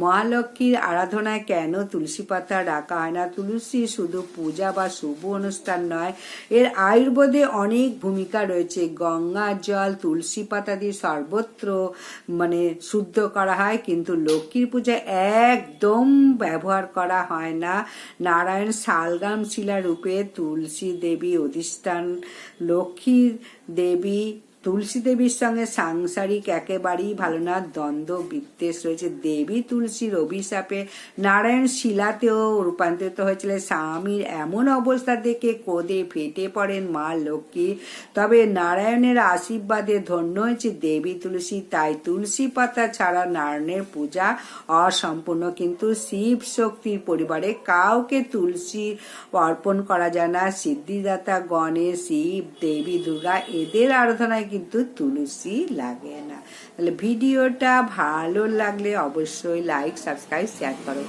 মহালক্ষ্মীর আরাধনায় কেন তুলসী পাতা রাখা হয় না? তুলসী শুধু পূজা বা শুভ অনুষ্ঠান নয়, এর আয়ুর্বেদে অনেক ভূমিকা রয়েছে। গঙ্গা জল, তুলসী পাতা দিয়ে সর্বত্র মানে শুদ্ধ করা হয়, কিন্তু লক্ষ্মীর পূজা একদম ব্যবহার করা হয় না। নারায়ণ শালগ্রাম শিলা রূপে তুলসী দেবী অধিষ্ঠান লক্ষ্মী দেবী তুলসী দেবীর সঙ্গে সাংসারিক একেবারেই ভালো না, দ্বন্দ্ব, বিদ্বেষ রয়েছে। দেবী তুলসীর অভিশাপে নারায়ণ শিলাতেও রূপান্তরিত হয়েছিল স্বামীর এমন অবস্থা দেখে কোদে ফেটে পড়েন মা লক্ষ্মী। তবে নারায়ণের আশীর্বাদে ধন্য হয়েছে দেবী তুলসী। তাই তুলসী পাতা ছাড়া নারায়ণের পূজা অসম্পূর্ণ। কিন্তু শিব শক্তির পরিবারে কাউকে তুলসী অর্পণ করা যায় না। সিদ্ধিদাতা, গণেশ, শিব, দেবী, দুর্গা এদের আরাধনায় কিন্তু তুলসী লাগে না। তাহলে ভিডিওটা ভালো লাগলে অবশ্যই লাইক সাবস্ক্রাইব শেয়ার করো।